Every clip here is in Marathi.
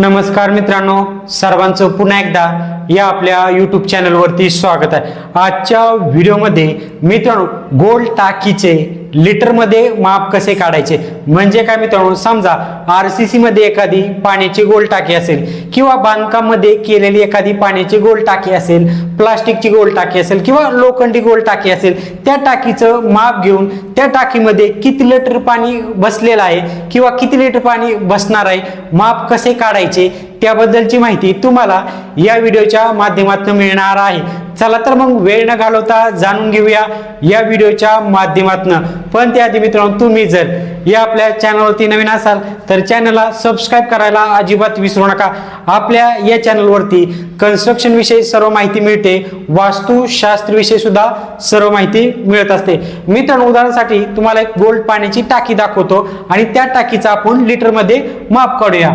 नमस्कार मित्रांनो सर्वांचं पुन्हा एकदा या आपल्या यूट्यूब चॅनलवरती स्वागत आहे. आजच्या व्हिडिओमध्ये मित्रांनो गोल टाकीचे लिटरमध्ये माप कसे काढायचे? म्हणजे काय मित्रांनो समजा आर सी सीमध्ये एखादी पाण्याची गोल टाकी असेल किंवा बांधकाममध्ये केलेली एखादी पाण्याची गोल टाकी असेल प्लास्टिकची गोल टाकी असेल किंवा लोखंडी गोल टाकी असेल त्या टाकीचं माप घेऊन त्या टाकीमध्ये किती लिटर पाणी बसलेलं आहे किंवा किती लिटर पाणी बसणार आहे माप कसे काढायचे त्याबद्दलची माहिती तुम्हाला या व्हिडिओच्या माध्यमातून मिळणार आहे. चला तर मग वेळ न घालवता जाणून घेऊया या व्हिडिओच्या माध्यमातून. पण त्याआधी मित्रांनो तुम्ही जर या आपल्या चॅनलवरती नवीन असाल तर चॅनलला सबस्क्राईब करायला अजिबात विसरू नका. आपल्या या चॅनलवरती कन्स्ट्रक्शन विषयी सर्व माहिती मिळते वास्तुशास्त्र विषयी सुद्धा सर्व माहिती मिळत असते. मित्रांनो उदाहरणासाठी तुम्हाला एक गोल्ड पाण्याची टाकी दाखवतो आणि त्या टाकीचा आपण लिटरमध्ये माप काढूया.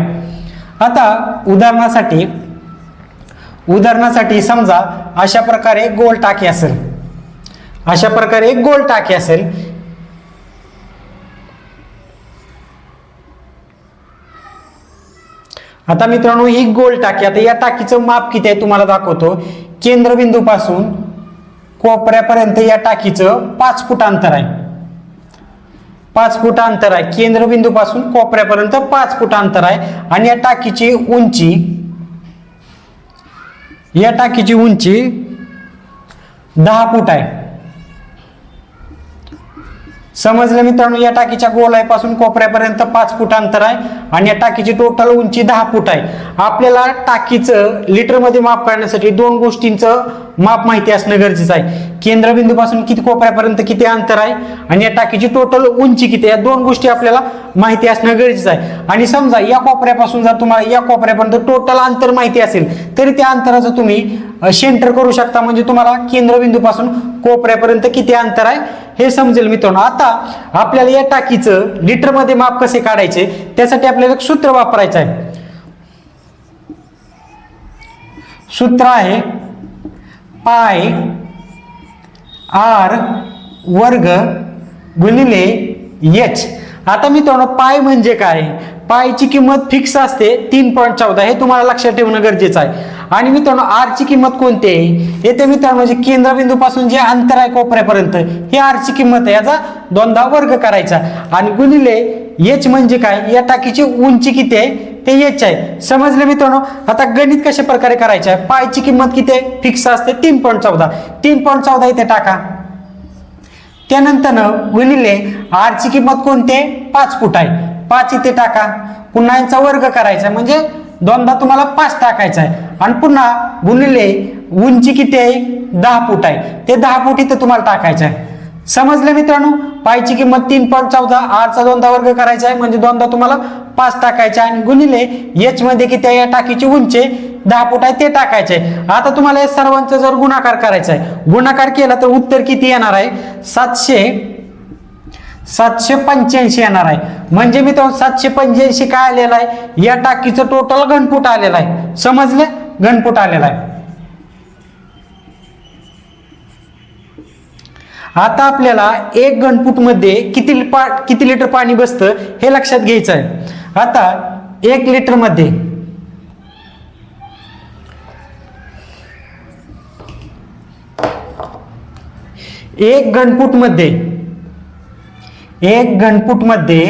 आता उदाहरणासाठी उदाहरणासाठी समजा अशा प्रकारे गोल टाकी असेल. अशा प्रकारे एक गोल टाकी असेल. आता मित्रांनो ही गोल टाकी आता या टाकीचं माप किती आहे तुम्हाला दाखवतो. केंद्रबिंदू पासून कोपऱ्यापर्यंत या टाकीचं पाच फूट अंतर आहे. पाच फूट अंतर आहे. केंद्रबिंदू पासून कोपऱ्यापर्यंत पाच फूट अंतर आहे. आणि या टाकीची उंची या टाकीची उंची दहा फूट आहे. समजलं मित्रांनो या टाकीच्या गोलाईपासून कोपऱ्यापर्यंत पाच फूट अंतर आहे आणि या टाकीची टोटल उंची दहा फूट आहे. आपल्याला टाकीचं लिटरमध्ये माप करण्यासाठी दोन गोष्टींचं माप माहिती असणं गरजेचं आहे. केंद्रबिंदूपासून किती कोपऱ्यापर्यंत किती अंतर आहे आणि या टाकीची टोटल उंची किती या दोन गोष्टी आपल्याला माहिती असणं गरजेचं आहे. आणि समजा या कोपऱ्यापासून जर तुम्हाला या कोपऱ्यापर्यंत टोटल अंतर माहिती असेल तरी त्या अंतराचं तुम्ही सेंटर करू शकता. म्हणजे तुम्हाला केंद्रबिंदूपासून कोपऱ्यापर्यंत किती अंतर आहे हे समजेल मित्रांनो. आता आपल्याला या टाकीचं लिटरमध्ये माप कसे काढायचे त्यासाठी आपल्याला एक सूत्र वापरायचं आहे. सूत्र आहे पाय आर वर्ग गुणिले एच. आता मित्रांनो पाय म्हणजे काय? पायची किंमत फिक्स असते तीन पॉईंट चौदा. हे तुम्हाला लक्षात ठेवणं गरजेचं आहे. आणि मित्रांनो आरची किंमत कोणती आहे? येथे मित्रांनो म्हणजे केंद्रबिंदूपासून जे अंतर आहे कोपऱ्यापर्यंत हे आरची किंमत आहे. याचा दोनदा वर्ग करायचा. आणि गुणिले एच म्हणजे काय? या टाकीची उंची किती आहे? ते एच आहे. समजलं मित्रांनो? आता गणित कशा प्रकारे करायचे आहे? पायची किंमत किती आहे? फिक्स असते तीन पॉईंट चौदा. तीन पॉईंट चौदा इथे टाका. त्यानंतर गुणिले आरची किंमत कोणती आहे? पाच फूट आहे. पाच इथे टाका. पुन्हा यांचा वर्ग करायचा म्हणजे दोनदा तुम्हाला पाच टाकायचा आहे. आणि पुन्हा गुणिले उंची किती आहे? दहा फूट आहे. ते दहा फूट इथे तुम्हाला टाकायचं आहे. समजलं मित्रांनो? पायची किंमत तीन पॉईंट चौदा आठचा दोनदा वर्ग करायचा आहे. म्हणजे दोनदा तुम्हाला पाच टाकायचे आणि गुणिले एच मध्ये किती या टाकीची उंची दहा फूट आहे ते टाकायचे आता तुम्हाला या सर्वांचा जर गुणाकार करायचा आहे. गुणाकार केला तर उत्तर किती येणार आहे? सातशे सातशे पंच्याऐंशी येणार आहे. म्हणजे मी तो सातशे पंच्याऐंशी काय आलेला आहे? या टाकीचं टोटल घनफूट आलेलं आहे. समजलं? घनफूट आलेला आहे. आता आपल्याला एक घनफूटमध्ये किती पा किती लिटर पाणी बसतं हे लक्षात घ्यायचं आहे आता एक लिटरमध्ये एक घनफूटमध्ये एक घनफूटमध्ये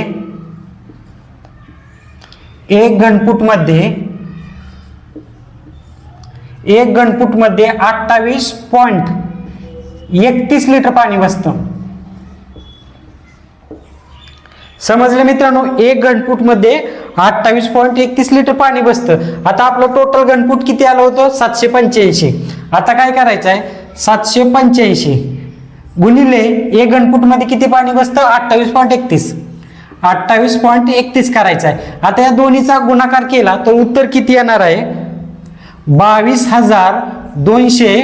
एक घनफूटमध्ये एक घनफूटमध्ये अठ्ठावीस पॉईंट एकतीस लिटर पाणी बसतं समजलं मित्रांनो? एक घनफूटमध्ये अठ्ठावीस पॉईंट एकतीस लिटर पाणी बसतं. आता आपलं टोटल घनफूट किती आलं होतं? सातशे पंच्याऐंशी. आता काय करायचं आहे? सातशे पंच्याऐंशी. गुणिले एक घनफूटमध्ये किती पाणी बसतं? अठ्ठावीस पॉईंट एकतीस. अठ्ठावीस पॉईंट एकतीस करायचं आहे. आता या दोन्हीचा गुणाकार केला तर उत्तर किती येणार आहे? बावीस हजार दोनशे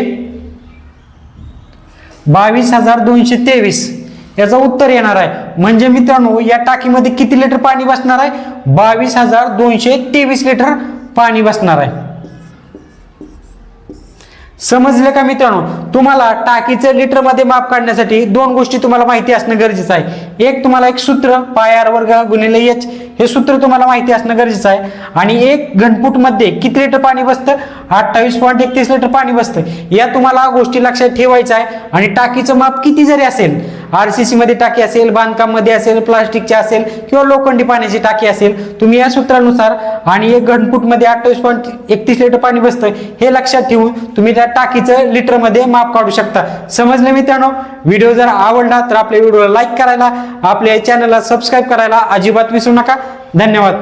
बावीस हजार दोनशे तेवीस. याचं उत्तर येणार आहे. म्हणजे मित्रांनो या टाकीमध्ये किती लिटर पाणी बसणार आहे? बावीस हजार दोनशे तेवीस लिटर पाणी बसणार आहे. समजलं का मित्रांनो? तुम्हाला टाकीचं लिटरमध्ये माप काढण्यासाठी दोन गोष्टी तुम्हाला माहिती असणं गरजेचं आहे. एक तुम्हाला एक सूत्र पाय आर वर्ग गुणिले एच हे सूत्र तुम्हाला माहिती असणं गरजेचं आहे. आणि एक घनफूटमध्ये किती लिटर पाणी बसतं? अठ्ठावीस पॉईंट एकतीस लिटर पाणी बसतं. या तुम्हाला गोष्टी लक्षात ठेवायच्या आहे. आणि टाकीचं माप किती जरी असेल आरसीसी मध्ये टाकी असेल बांधकाममध्ये असेल प्लास्टिकची असेल किंवा लोखंडी पाण्याची टाकी असेल तुम्ही या सूत्रानुसार आणि एक घनफूटमध्ये अठ्ठावीस पॉईंट एकतीस लिटर पाणी बसतं हे लक्षात ठेवून तुम्ही त्या टाकीचं लिटरमध्ये माप काढू शकता. समजलं मित्रांनो? व्हिडिओ जर आवडला तर आपल्या व्हिडिओला लाईक करायला आपल्या चॅनलला सबस्क्राईब करायला अजिबात विसरू नका. धन्यवाद.